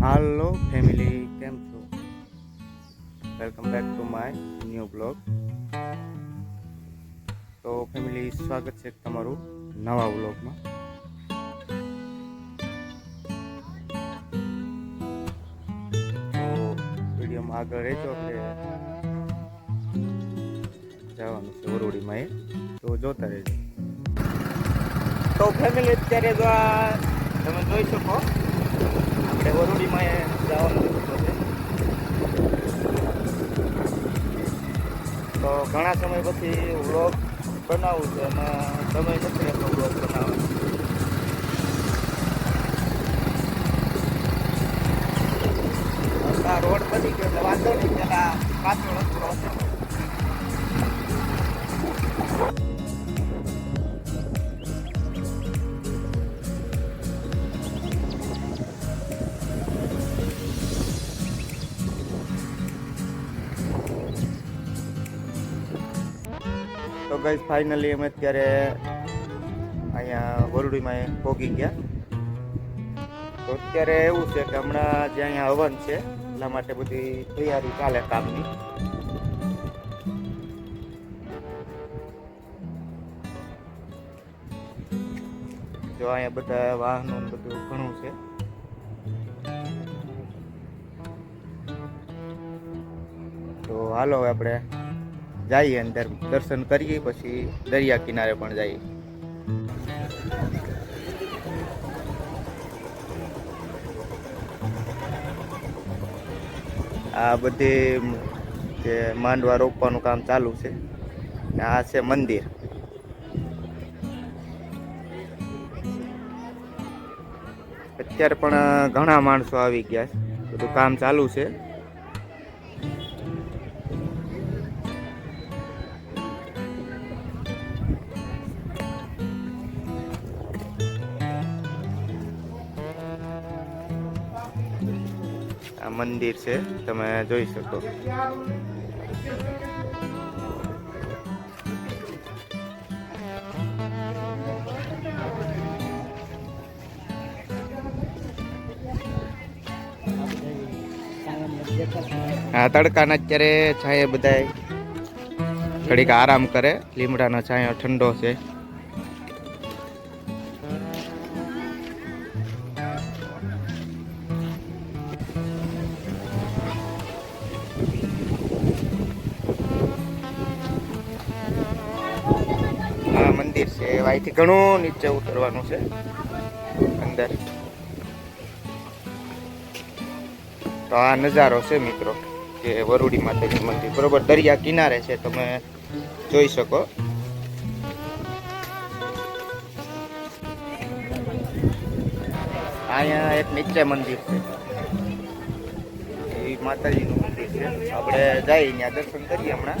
હાલો family કેમ છો? Welcome back to my new blog તો ફેમિલી સ્વાગત છે તમારું નવા બ્લોગમાં તો વિડીયોમાં આગળ રહેજો આપણે જવાનું છે વરોડીમાં એ. તો જોતા રહેજો. તો ફેમિલી અત્યારે જો તમે જોઈ શકો. આપણે વરુડીમાં જવાનું રસ્તો છે તો ઘણા સમય પછી વ્લોગ બનાવું છે અને સમય નથી એટલો વ્લોગ બનાવવાનો. આ રોડ બની ગયો એટલે વાંધો નહીં, પેલા પાછળ રસ્તો હશે તો ફાઇનલી અમે અત્યારે અહીંયા વરડીમાં પહોંચી ગયા. તો અત્યારે એવું છે કે હમણાં જે અહીંયા હવન છે એટલા માટે બધી તૈયારી ચાલે કામની. જો અહીંયા બધા વાહનો બધું ઘણું છે. તો હાલો આપણે જઈએ અંદર દર્શન કરીએ, પછી દરિયા કિનારે પણ જઈએ. આ બધે જે માંડવા રોપવાનું કામ ચાલુ છે. આ છે મંદિર. અત્યારે પણ ઘણા માણસો આવી ગયા છે. બધું કામ ચાલુ છે. મંદિર છે, તમે જોઈ શકો. આ તડકાના અત્યારે છાંયે બધાય ઘડીક આરામ કરે, લીમડાનો છાંયો ઠંડો છે. મંદિર છે. અહીંથી ઘણું નીચે ઉતરવાનું છે. અંદર. તો આ નજારો છે મિત્રો કે વરુડી માતાજી મંદિર. બરોબર, દરિયા કિનારે છે. તમે જોઈ શકો. અહીંયા એક નીચે મંદિર છે. એ માતાજીનું મંદિર છે. આપણે જઈ ત્યાં દર્શન કરીએ હમણાં.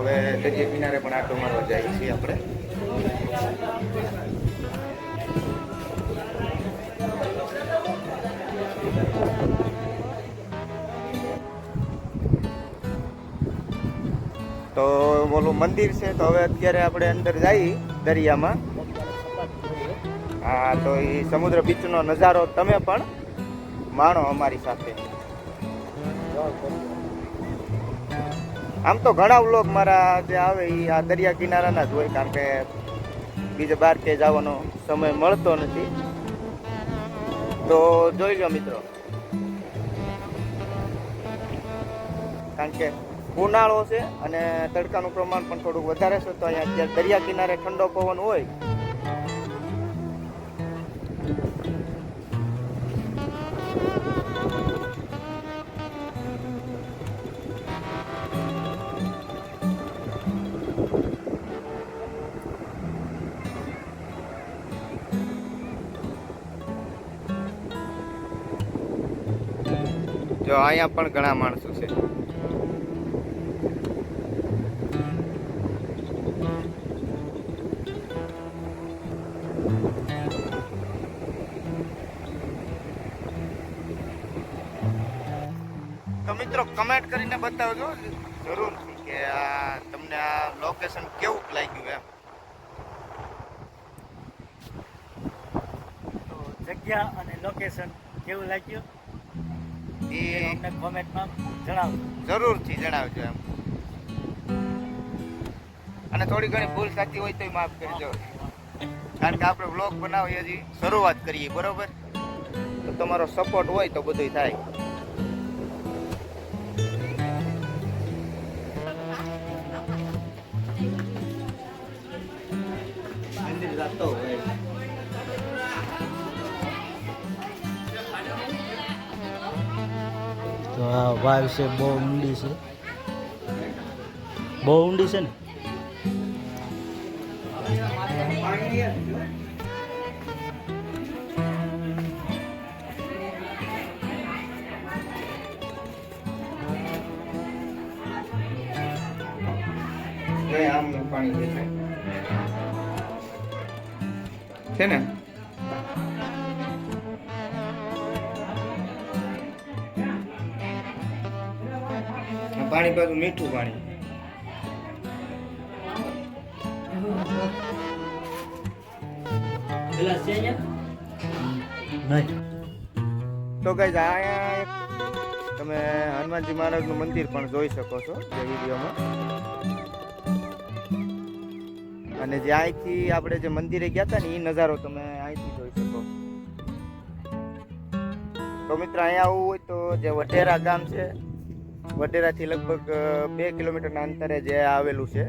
હવે દરિયા કિનારે પણ આટો મારવા જઈએ છીએ આપણે. તો ઓલું મંદિર છે, તો હવે અત્યારે આપણે અંદર જઈએ દરિયામાં. હા, તો એ સમુદ્ર બીચનો નજારો તમે પણ માણો અમારી સાથે. આમ તો ઘણા વ્લોગ મારા જે આવે એ આ દરિયા કિનારાના જ હોય, કારણ કે બીજે બહાર કે જવાનો સમય મળતો નથી. તો જોઈ લો મિત્રો. કારણ કે ઉનાળો છે અને તડકાનું પ્રમાણ પણ થોડુંક વધારે છે, તો અહીંયા દરિયા કિનારે ઠંડો પવન હોય. જો અહીંયા પણ ઘણા માણસો છે. તો મિત્રો કમેન્ટ કરીને બતાવજો જરૂર કે આ તમને આ લોકેશન કેવું લાગ્યું એમ. જગ્યા અને લોકેશન કેવું લાગ્યું? એ અમને કોમેન્ટમાં જણાવજો. જરૂરથી જણાવજો એમ. અને થોડી ઘણી ભૂલ થતી હોય તો માફ કરજો. કારણ કે આપણે બ્લોગ બનાવીએ હજી શરૂઆત કરીએ બરોબર? તો તમારો સપોર્ટ હોય તો બધું થાય. મંદિર હોય. વાવ છે બહુ ઊંડી છે બહુ ઊંડી છે ને જોઈ આમનું પાણી દેખાય છે ને પાણી પાછું મીઠું પાણી. તો કઈ અહીંયા તમે હનુમાનજી મહારાજનું મંદિર પણ જોઈ શકો છો, જે વિડીયોમાં. અને જે અહીંથી આપણે જે મંદિરે ગયા હતા ને એ નજારો તમે અહીંથી જોઈ શકો. તો મિત્ર, અહીંયા આવવું હોય તો જે વઢેરા ગામ છે વઢેરાથી લગભગ બે કિલોમીટરના અંતરે જે આવેલું છે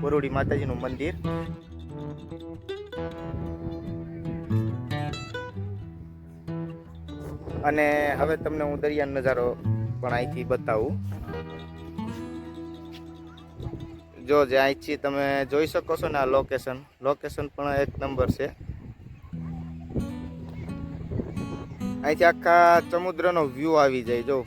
કોરોડી માતાજીનું મંદિર. અને હવે તમને હું દરિયાનો નજારો પણ અહીંથી બતાવું. જો જે અહીંથી તમે જોઈ શકો છો ને આ લોકેશન લોકેશન પણ એક નંબર છે. અહીંથી આખા સમુદ્રનો વ્યૂ આવી જાય, જો.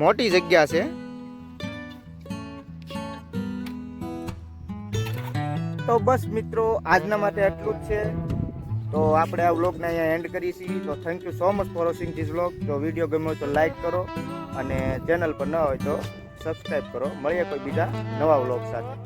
મોટી જગ્યા છે. તો બસ મિત્રો, આજના માટે આટલું જ છે. તો આપણે આ વ્લોગને અહીંયા એન્ડ કરી છીએ. તો thank you so much for watching this vlog જો વીડિયો ગમ્યો હોય તો લાઈક કરો અને ચેનલ પર ન હોય તો સબસ્ક્રાઈબ કરો. મળીએ કોઈ બીજા નવા વ્લોગ સાથે.